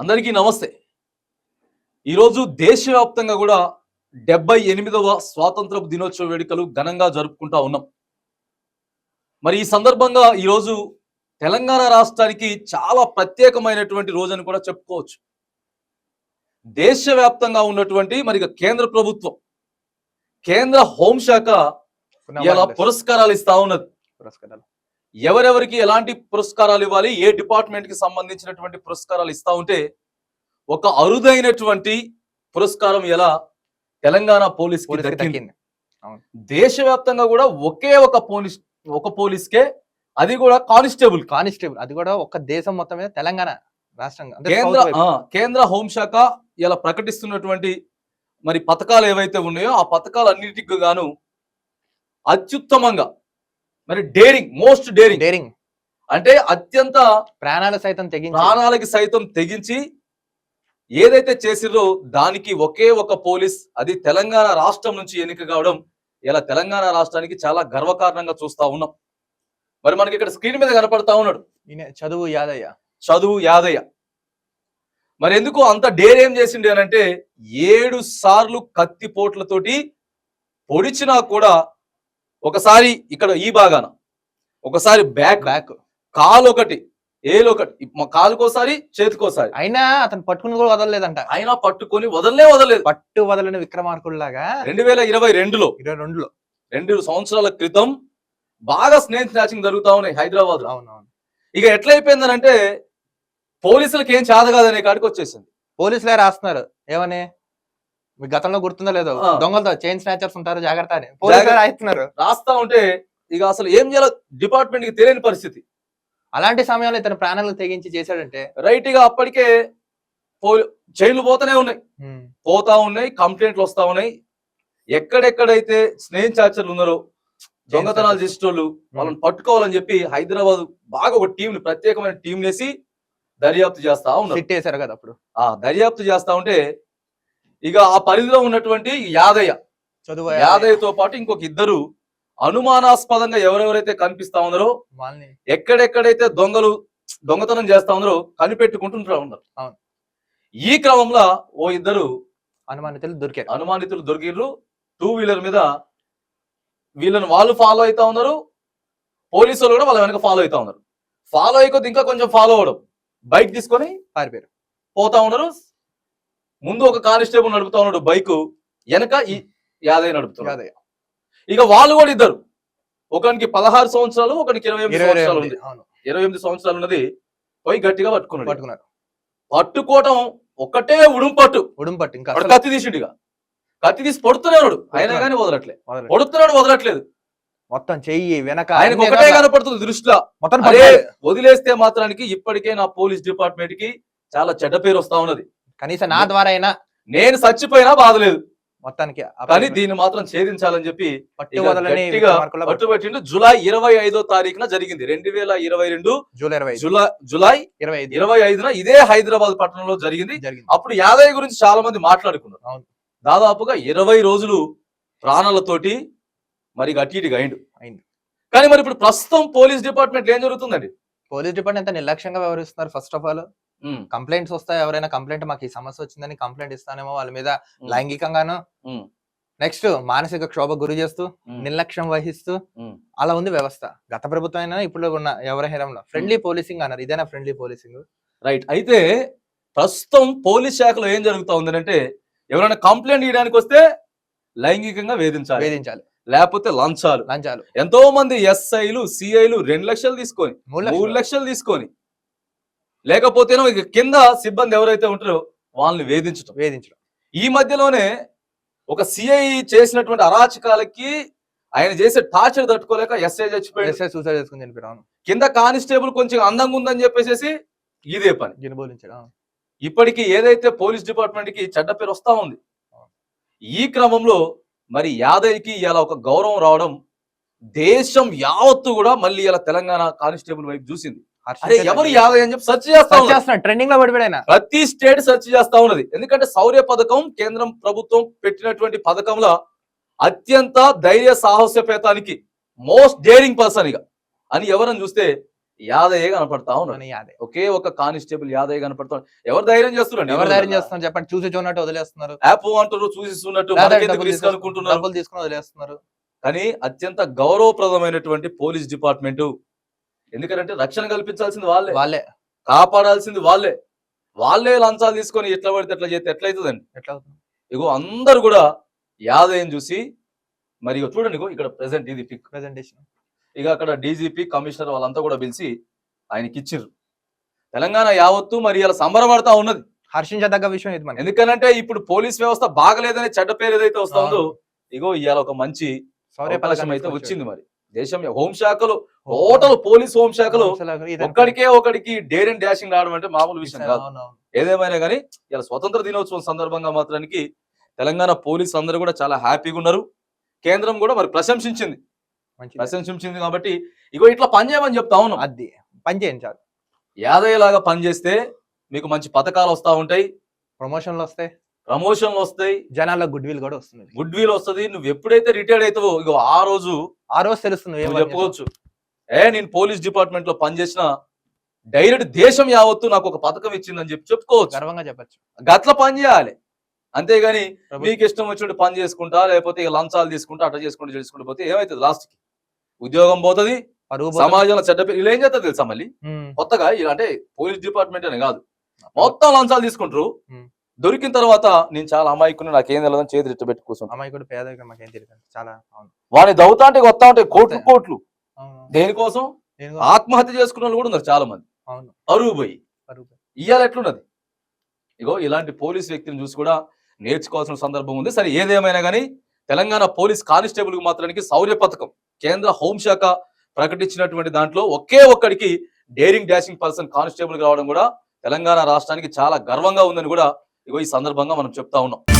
అందరికీ నమస్తే. ఈరోజు దేశవ్యాప్తంగా కూడా డెబ్బై ఎనిమిదవ స్వాతంత్ర దినోత్సవ వేడుకలు ఘనంగా జరుపుకుంటా ఉన్నాం. మరి ఈ సందర్భంగా ఈరోజు తెలంగాణ రాష్ట్రానికి చాలా ప్రత్యేకమైనటువంటి రోజు అని కూడా చెప్పుకోవచ్చు. దేశవ్యాప్తంగా ఉన్నటువంటి మరి కేంద్ర ప్రభుత్వం కేంద్ర హోంశాఖ ఇలా పురస్కారాలు ఇస్తా ఉన్నది. పురస్కారాలు. ఎవరెవరికి ఎలాంటి పురస్కారాలు ఇవ్వాలి ఏ డిపార్ట్మెంట్కి సంబంధించినటువంటి పురస్కారాలు ఇస్తా ఉంటే ఒక అరుదైనటువంటి పురస్కారం ఎలా తెలంగాణ పోలీస్ దక్కింది. దేశవ్యాప్తంగా కూడా ఒకే ఒక పోలీస్ ఒక పోలీస్కే అది కూడా కానిస్టేబుల్. కానిస్టేబుల్. అది కూడా ఒక దేశం మొత్తం మీద తెలంగాణ రాష్ట్రంగా కేంద్ర కేంద్ర హోంశాఖ ఇలా ప్రకటిస్తున్నటువంటి మరి పథకాలు ఏవైతే ఉన్నాయో ఆ పథకాలన్నిటికి గాను అత్యుత్తమంగా మరి డేరింగ్ మోస్ట్ డేరింగ్ డేరింగ్ అంటే అత్యంత ప్రాణాలు సైతం తెగించి. ప్రాణాలకి సైతం తెగించి ఏదైతే చేసిర్రో దానికి ఒకే ఒక పోలీస్ అది తెలంగాణ రాష్ట్రం నుంచి ఎన్నిక కావడం ఇలా తెలంగాణ రాష్ట్రానికి చాలా గర్వకారణంగా చూస్తా ఉన్నాం. మరి మనకి ఇక్కడ స్క్రీన్ మీద కనపడతా ఉన్నాడు. చదువు యాదయ్య. చదువు యాదయ్య. మరి ఎందుకు అంత డేర్ ఏం చేసిండు అంటే ఏడు సార్లు కత్తి పోట్లతోటి పొడిచినా కూడా ఒకసారి ఇక్కడ ఈ భాగాన ఒకసారి బ్యాక్ బ్యాక్. కాలు ఒకటి ఏలు ఒకటి కాలుకోసారి చేతికోసారి. అయినా అతను పట్టుకుని కూడా వదలలేదంట. అయినా పట్టుకొని వదలలే వదలలేదు. పట్టు వదలని విక్రమార్కుల్లాగా రెండు వేల ఇరవై రెండులో ఇరవై రెండులో. రెండు సంవత్సరాల క్రితం బాగా స్నేహ స్నాచింగ్ జరుగుతా ఉన్నాయి హైదరాబాద్ అవునవును. ఇక ఎట్లయిపోయిందనంటే పోలీసులకు ఏం చేత కాదనే కాడికి వచ్చేసింది పోలీసులే రాస్తున్నారు. ఏమని? మీకు గతంలో గుర్తుందో లేదో. దొంగలతో చైన్ స్నాచర్స్ ఉంటారు జాగ్రత్త అని పోలీసులే. రాయిస్తున్నారు. రాస్తా ఉంటే ఇక అసలు ఏం చేయాలో డిపార్ట్మెంట్కి తెలియని పరిస్థితి. అలాంటి సమయంలో ఇతను ప్రాణాలు తెగించి చేశాడంటే? రైట్గా అప్పటికే చైన్లు పోతూనే ఉన్నాయి. పోతా ఉన్నాయి కంప్లైంట్లు వస్తా ఉన్నాయి. ఎక్కడెక్కడైతే స్నేహ చాచర్లు ఉన్నారో దొంగతనాలు చేసేటోళ్ళు వాళ్ళని పట్టుకోవాలని చెప్పి హైదరాబాద్ బాగా ఒక టీం ప్రత్యేకమైన టీం వేసి దర్యాప్తు చేస్తా ఉన్నారు. కదా అప్పుడు. ఆ దర్యాప్తు చేస్తా ఉంటే ఇక ఆ పరిధిలో ఉన్నటువంటి యాదయ్య. చదువు యాదయ్యతో పాటు ఇంకొక ఇద్దరు అనుమానాస్పదంగా ఎవరెవరైతే కనిపిస్తా ఉన్నారో వాళ్ళని. ఎక్కడెక్కడైతే దొంగలు దొంగతనం చేస్తా ఉన్నారో కనిపెట్టుకుంటుంటా ఉన్నారు. అవును. ఈ క్రమంలో ఓ ఇద్దరు అనుమానితులు దొరికారు. అనుమానితులు దొరికిర్రు. టూ వీలర్ మీద వీళ్ళని వాళ్ళు ఫాలో అవుతా ఉన్నారు. పోలీసులు కూడా వాళ్ళ వెనక ఫాలో అవుతా ఉన్నారు. ఫాలో అయ్యకొద్ది ఇంకా కొంచెం ఫాలో అవడం బైక్ తీసుకొని పారిపోయారు. పోతా ఉన్నారు. ముందు ఒక కానిస్టేబుల్ నడుపుతా ఉన్నాడు బైక్. వెనక ఈ యాదయ్య నడుపుతున్నాడు. ఇక వాళ్ళు కూడా ఇద్దరు. ఒకనికి పదహారు సంవత్సరాలు ఒకనికి ఇరవై ఎనిమిది సంవత్సరాలు ఉంది. ఇరవై ఎనిమిది సంవత్సరాలు ఉన్నది పోయి గట్టిగా పట్టుకున్నాడు. పట్టుకున్నారు పట్టుకోవటం ఒక్కటే ఉడుం పట్టు ఉడుం పట్టు ఇంకా కత్తి తీసిండు ఇక. కత్తి తీసి పొడుతున్నాడు అయినా పొడుతున్నాడు. కానీ వదలట్లే. పొడుతున్నాడు వదలట్లేదు. మొత్తం చెయ్యి వెనక ఆయనకు అన్ని ఒకటే కనపడుతుంది దృష్టిలో. మొత్తం. వదిలేస్తే మాత్రానికి ఇప్పటికే నా పోలీస్ డిపార్ట్మెంట్కి చాలా చెడ్డ పేరు వస్తా ఉన్నది. కనీసం నా ద్వారా అయినా నేను చచ్చిపోయినా బాధలేదు. మొత్తానికి కానీ దీన్ని మాత్రం ఛేదించాలని చెప్పి. పట్టుబట్టిండు. జూలై ఇరవై ఐదో తారీఖున జరిగింది. రెండు వేల ఇరవై రెండు జూలై ఇరవై జూలై జూలై ఇరవై ఇరవై ఐదున ఇదే హైదరాబాద్ పట్టణంలో జరిగింది. జరిగింది. అప్పుడు యాదయ్య గురించి చాలా మంది మాట్లాడుకున్నారు. దాదాపుగా ఇరవై రోజులు ప్రాణాలతోటి మరి అటు ఇటుగా అయిండు. అయింది. కానీ మరి ఇప్పుడు ప్రస్తుతం పోలీస్ డిపార్ట్మెంట్ ఏం జరుగుతుందండి? పోలీస్ డిపార్ట్మెంట్ ఎంత నిర్లక్ష్యంగా వ్యవహరిస్తున్నారు ఫస్ట్ ఆఫ్ ఆల్ కంప్లైంట్స్ వస్తాయి? ఎవరైనా కంప్లైంట్ మాకు ఈ సమస్య వచ్చిందని కంప్లైంట్ ఇస్తానేమో వాళ్ళ మీద లైంగికంగాను. నెక్స్ట్ మానసిక క్షోభ గురి చేస్తూ నిర్లక్ష్యం వహిస్తూ. అలా ఉంది వ్యవస్థ. గత ప్రభుత్వం అయినా ఇప్పుడు ఉన్న ఎవరి హేరంలో. ఫ్రెండ్లీ పోలీసింగ్ అన్నారు. ఇదేనా ఫ్రెండ్లీ పోలీసింగ్? రైట్. అయితే ప్రస్తుతం పోలీస్ శాఖలో ఏం జరుగుతా ఉందంటే ఎవరైనా కంప్లైంట్ ఇవ్వడానికి వస్తే లైంగికంగా వేధించాలి. వేధించాలి. లేకపోతే లంచాలు. లంచాలు. ఎంతో మంది ఎస్ఐలు సిఐలు రెండు లక్షలు తీసుకొని మూడు లక్షలు తీసుకొని లేకపోతేనో ఇక కింద సిబ్బంది ఎవరైతే ఉంటారో వాళ్ళని వేధించటం. వేధించడం ఈ మధ్యలోనే ఒక సిఐ చేసినటువంటి అరాచకాలకి ఆయన చేసే టార్చర్ తట్టుకోలేక ఎస్ఐ చచ్చిపోయాడు. ఎస్ఐ సూసైడ్ చేసుకుని చనిపోయారు అవును. కింద కానిస్టేబుల్ కొంచెం అందంగా ఉందని చెప్పేసి ఇదే పని. గినబోలించడం. ఇప్పటికీ ఏదైతే పోలీస్ డిపార్ట్మెంట్కి చెడ్డ పేరు వస్తా ఉంది ఈ క్రమంలో మరి యాదయ్యకి ఇలా ఒక గౌరవం రావడం దేశం యావత్తు కూడా మళ్ళీ ఇలా తెలంగాణ కానిస్టేబుల్ వైపు చూసింది. అరే ఎవరు యాదయ్య అని చెప్పి సెర్చ్ చేస్తా ట్రెండింగ్లో పడిపోయాడు ప్రతి స్టేట్ సెర్చ్ చేస్తా ఉన్నది. ఎందుకంటే శౌర్య పథకం కేంద్రం ప్రభుత్వం పెట్టినటువంటి పథకంలో అత్యంత ధైర్య సాహసపేతానికి మోస్ట్ డేరింగ్ పర్సన్ ఇక. అని ఎవరని చూస్తే యాదయ్య కనపడతా ఉన్నాడు మన యాదే ఒకే ఒక కానిస్టేబుల్ యాదయ్య కనపడతా ఎవరు ధైర్యం చేస్తున్నారు ఎవరు ధైర్యం చేస్తున్నారు చెప్పండి. చూసి చూడనట్టు వదిలేస్తున్నారు. యాప్ అంటారు చూసిస్తున్నట్టు అనుకుంటున్నారు తీసుకుని వదిలేస్తున్నారు. కానీ అత్యంత గౌరవప్రదమైనటువంటి పోలీస్ డిపార్ట్మెంట్ ఎందుకంటే రక్షణ కల్పించాల్సింది వాళ్ళే. వాళ్ళే. కాపాడాల్సింది వాళ్ళే. వాళ్ళే లంచాలు తీసుకొని ఎట్లా పడితే ఎట్లా చేస్తే ఎట్లయితుందండి ఎట్లా అవుతుంది? ఇగో అందరు కూడా యాదయ్యని చూసి మరి చూడండి ఇక్కడ ప్రెసెంట్ ఇది పిక్ ప్రెజెంటేషన్ ఇక అక్కడ డీజీపీ కమిషనర్ వాళ్ళంతా కూడా పిలిచి ఆయనకి ఇచ్చిర్రు. తెలంగాణ యావత్తు మరి ఇలా సంబరపడతా ఉన్నది. హర్షించదగ్గ విషయం ఇది మనకి. ఎందుకనంటే ఇప్పుడు పోలీస్ వ్యవస్థ బాగలేదనే చెడ్డ పేరు ఏదైతే వస్తా ఉందో ఇగో ఇవాళ ఒక మంచి అయితే. వచ్చింది మరి. దేశం హోంశాఖలో టోటల్ పోలీస్ హోంశాఖలో ఒక్కడికే ఒకడికి డేర్ అండ్ డాషింగ్ రావడం అంటే మామూలు విషయం కాదు. ఏదేమైనా కానీ ఇలా స్వతంత్ర దినోత్సవం సందర్భంగా మాత్రానికి తెలంగాణ పోలీసు అందరూ కూడా చాలా హ్యాపీగా ఉన్నారు. కేంద్రం కూడా మరి ప్రశంసించింది. ప్రశంసించింది కాబట్టి ఇగో ఇట్లా పనిచేయమని చెప్తా ఉన్నాం. అది పని చేయండి చాలు. యాదయ్య లాగా పనిచేస్తే మీకు మంచి పథకాలు వస్తా ఉంటాయి. ప్రమోషన్లు వస్తాయి. ప్రమోషన్లు వస్తాయి. జనాల గుడ్ విల్ కూడా వస్తుంది. గుడ్ విల్ వస్తది. నువ్వు ఎప్పుడైతే రిటైర్డ్ అవుతావో ఇగో ఆ రోజు ఆ రోజు తెలుస్తుంది చెప్పుకోవచ్చు ఏ నేను పోలీస్ డిపార్ట్మెంట్లో పనిచేసిన డైరెక్ట్ దేశం యావత్తు నాకు ఒక పథకం ఇచ్చిందని చెప్పి చెప్పుకోవచ్చు. గర్వంగా చెప్పచ్చు. గట్ల పని చేయాలి. అంతేగాని మీకు ఇష్టం వచ్చినట్టు పని చేసుకుంటా లేకపోతే ఇక లంచాలు తీసుకుంటా అట్లా చేసుకుంటూ చేసుకుంటూ పోతే ఏమవుతుంది లాస్ట్కి ఉద్యోగం పోతుంది. సమాజంలో చెడ్డ పేరు ఇలా ఏం చేస్తారు తెలుసా మళ్ళీ. కొత్తగా ఇలా అంటే పోలీస్ డిపార్ట్మెంట్ అని కాదు. మొత్తం లంచాలు తీసుకుంటారు. దొరికిన తర్వాత నేను చాలా అమాయకుని నాకేం తెలియదని చేతి రెట్టు పెట్టి కూర్చుంటా. అమాయకుడు పేదరికం మాకేం తెలియదు చాలా వాడిని దవ్వుతా అంటే వస్తా ఉంటాయి కోట్లు. కోట్లు. దేనికోసం? ఆత్మహత్య చేసుకున్న వాళ్ళు కూడా ఉన్నారు చాలా మంది అరువు పోయి. ఇవాళ ఎట్లున్నది? ఇగో ఇలాంటి పోలీస్ వ్యక్తిని చూసి కూడా నేర్చుకోవాల్సిన సందర్భం ఉంది. సరే ఏదేమైనా కానీ తెలంగాణ పోలీస్ కానిస్టేబుల్కు మాత్రానికి శౌర్య పథకం కేంద్ర హోంశాఖ ప్రకటించినటువంటి దాంట్లో ఒకే ఒక్కడికి డేరింగ్ డాషింగ్ పర్సన్ కానిస్టేబుల్ రావడం కూడా తెలంగాణ రాష్ట్రానికి చాలా గర్వంగా ఉందని కూడా ఇగో ఈ సందర్భంగా మనం చెప్తా ఉన్నాం.